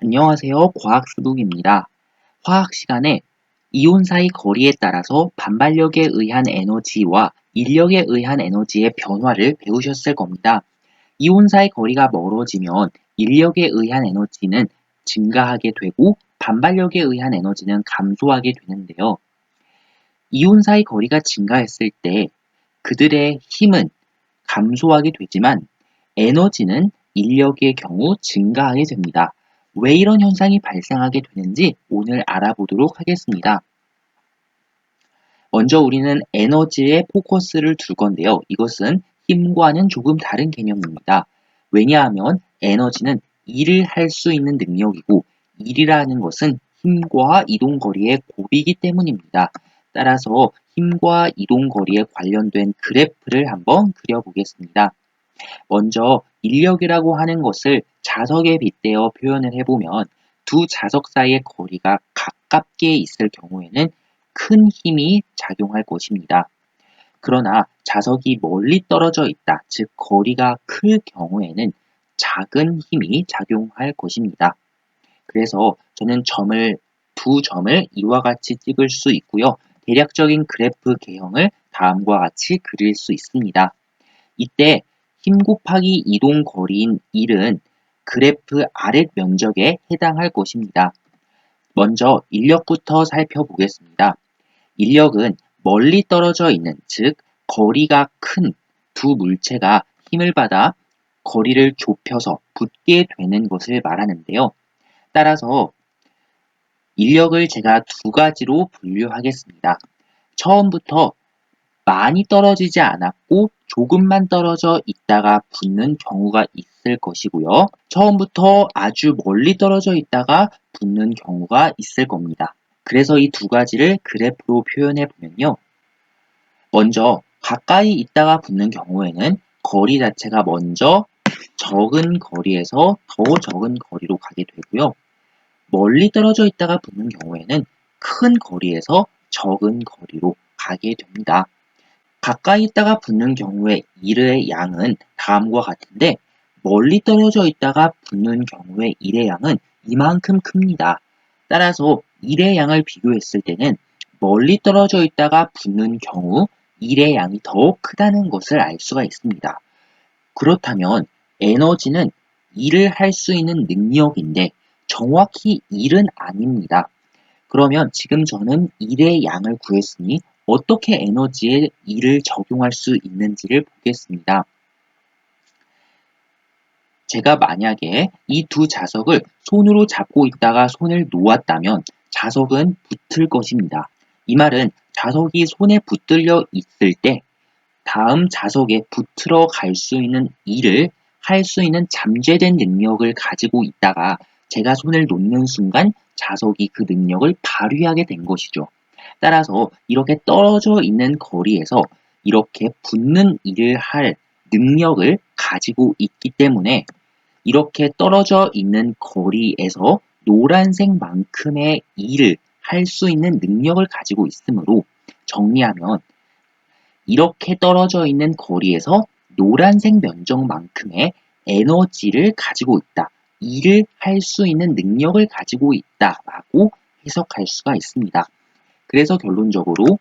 안녕하세요. 과학수북입니다. 화학 시간에 이온 사이 거리에 따라서 반발력에 의한 에너지와 인력에 의한 에너지의 변화를 배우셨을 겁니다. 이온 사이 거리가 멀어지면 인력에 의한 에너지는 증가하게 되고 반발력에 의한 에너지는 감소하게 되는데요. 이온 사이 거리가 증가했을 때 그들의 힘은 감소하게 되지만 에너지는 인력의 경우 증가하게 됩니다. 왜 이런 현상이 발생하게 되는지 오늘 알아보도록 하겠습니다. 먼저 우리는 에너지에 포커스를 둘 건데요. 이것은 힘과는 조금 다른 개념입니다. 왜냐하면 에너지는 일을 할 수 있는 능력이고 일이라는 것은 힘과 이동거리의 곱이기 때문입니다. 따라서 힘과 이동거리에 관련된 그래프를 한번 그려보겠습니다. 먼저 인력이라고 하는 것을 자석에 빗대어 표현을 해보면 두 자석 사이의 거리가 가깝게 있을 경우에는 큰 힘이 작용할 것입니다. 그러나 자석이 멀리 떨어져 있다, 즉 거리가 클 경우에는 작은 힘이 작용할 것입니다. 그래서 저는 점을 두 점을 이와 같이 찍을 수 있고요. 대략적인 그래프 개형을 다음과 같이 그릴 수 있습니다. 이때 힘 곱하기 이동 거리인 1은 그래프 아랫 면적에 해당할 것입니다. 먼저 인력부터 살펴보겠습니다. 인력은 멀리 떨어져 있는, 즉 거리가 큰 두 물체가 힘을 받아 거리를 좁혀서 붙게 되는 것을 말하는데요. 따라서 인력을 제가 두 가지로 분류하겠습니다. 처음부터 많이 떨어지지 않았고 조금만 떨어져 있다가 붙는 경우가 있을 것이고요. 처음부터 아주 멀리 떨어져 있다가 붙는 경우가 있을 겁니다. 그래서 이 두 가지를 그래프로 표현해 보면요. 먼저 가까이 있다가 붙는 경우에는 거리 자체가 먼저 적은 거리에서 더 적은 거리로 가게 되고요. 멀리 떨어져 있다가 붙는 경우에는 큰 거리에서 적은 거리로 가게 됩니다. 가까이 있다가 붙는 경우에 일의 양은 다음과 같은데 멀리 떨어져 있다가 붙는 경우에 일의 양은 이만큼 큽니다. 따라서 일의 양을 비교했을 때는 멀리 떨어져 있다가 붙는 경우 일의 양이 더 크다는 것을 알 수가 있습니다. 그렇다면 에너지는 일을 할 수 있는 능력인데 정확히 일은 아닙니다. 그러면 지금 저는 일의 양을 구했으니 어떻게 에너지에 이를 적용할 수 있는지를 보겠습니다. 제가 만약에 이 두 자석을 손으로 잡고 있다가 손을 놓았다면 자석은 붙을 것입니다. 이 말은 자석이 손에 붙들려 있을 때 다음 자석에 붙들어 갈 수 있는 일을 할 수 있는 잠재된 능력을 가지고 있다가 제가 손을 놓는 순간 자석이 그 능력을 발휘하게 된 것이죠. 따라서 이렇게 떨어져 있는 거리에서 이렇게 붙는 일을 할 능력을 가지고 있기 때문에 이렇게 떨어져 있는 거리에서 노란색만큼의 일을 할 수 있는 능력을 가지고 있으므로 정리하면 이렇게 떨어져 있는 거리에서 노란색 면적만큼의 에너지를 가지고 있다. 일을 할 수 있는 능력을 가지고 있다 라고 해석할 수가 있습니다. 그래서 결론적으로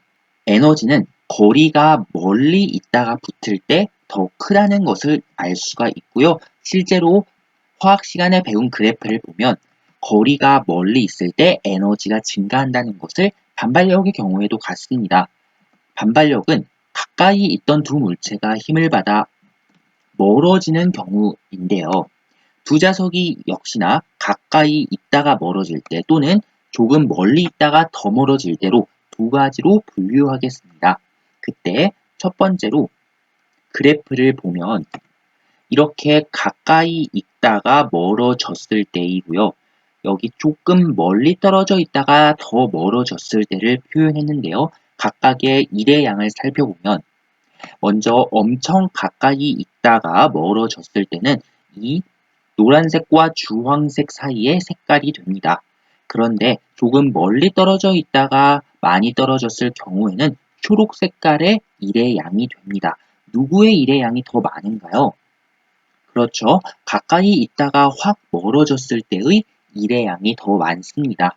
에너지는 거리가 멀리 있다가 붙을 때 더 크다는 것을 알 수가 있고요. 실제로 화학 시간에 배운 그래프를 보면 거리가 멀리 있을 때 에너지가 증가한다는 것을 반발력의 경우에도 같습니다. 반발력은 가까이 있던 두 물체가 힘을 받아 멀어지는 경우인데요. 두 자석이 역시나 가까이 있다가 멀어질 때 또는 조금 멀리 있다가 더 멀어질 때로 두 가지로 분류하겠습니다. 그때 첫 번째로 그래프를 보면 이렇게 가까이 있다가 멀어졌을 때이고요. 여기 조금 멀리 떨어져 있다가 더 멀어졌을 때를 표현했는데요. 각각의 일의 양을 살펴보면 먼저 엄청 가까이 있다가 멀어졌을 때는 이 노란색과 주황색 사이의 색깔이 됩니다. 그런데 조금 멀리 떨어져 있다가 많이 떨어졌을 경우에는 초록 색깔의 일의 양이 됩니다. 누구의 일의 양이 더 많은가요? 그렇죠. 가까이 있다가 확 멀어졌을 때의 일의 양이 더 많습니다.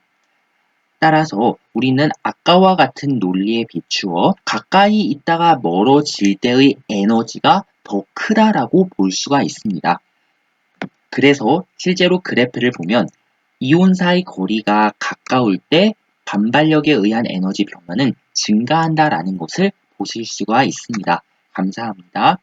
따라서 우리는 아까와 같은 논리에 비추어 가까이 있다가 멀어질 때의 에너지가 더 크다라고 볼 수가 있습니다. 그래서 실제로 그래프를 보면 이온사의 거리가 가까울 때 반발력에 의한 에너지 변화는 증가한다라는 것을 보실 수가 있습니다. 감사합니다.